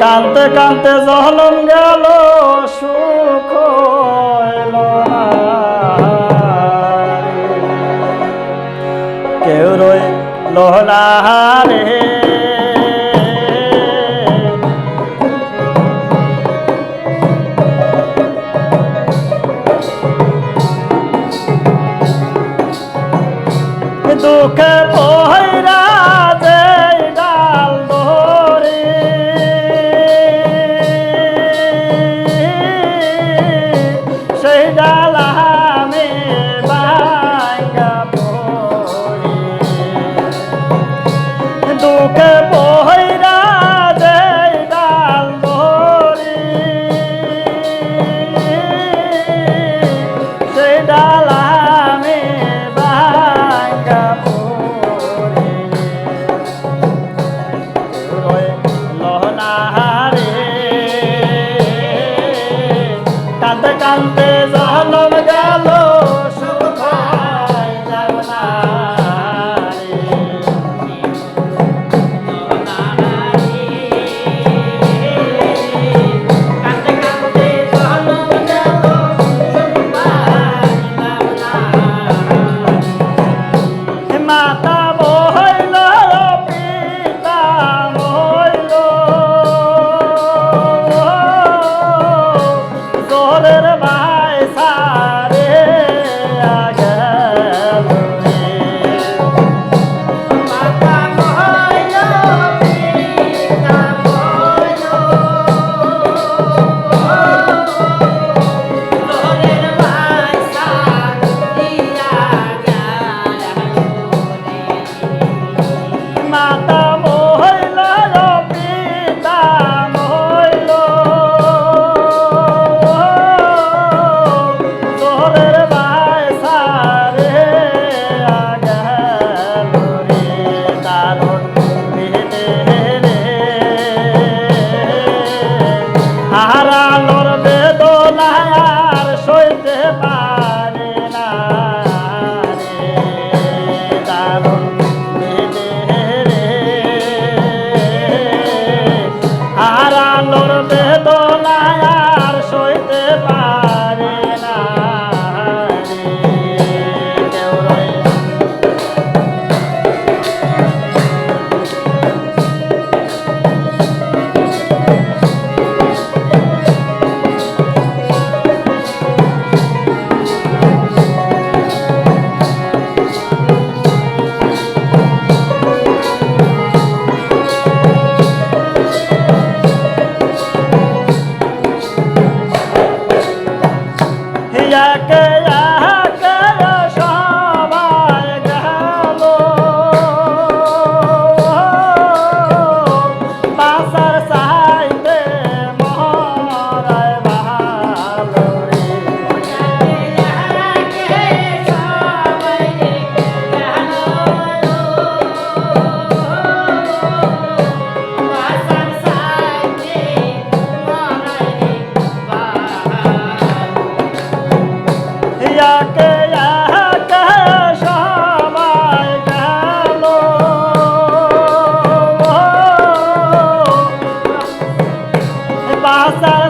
কানতে কানতে জহলম গেল সুখ কেউ রয়ে লহলাহারে দুঃখে পোহাই Tanta canteza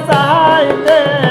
চাইতে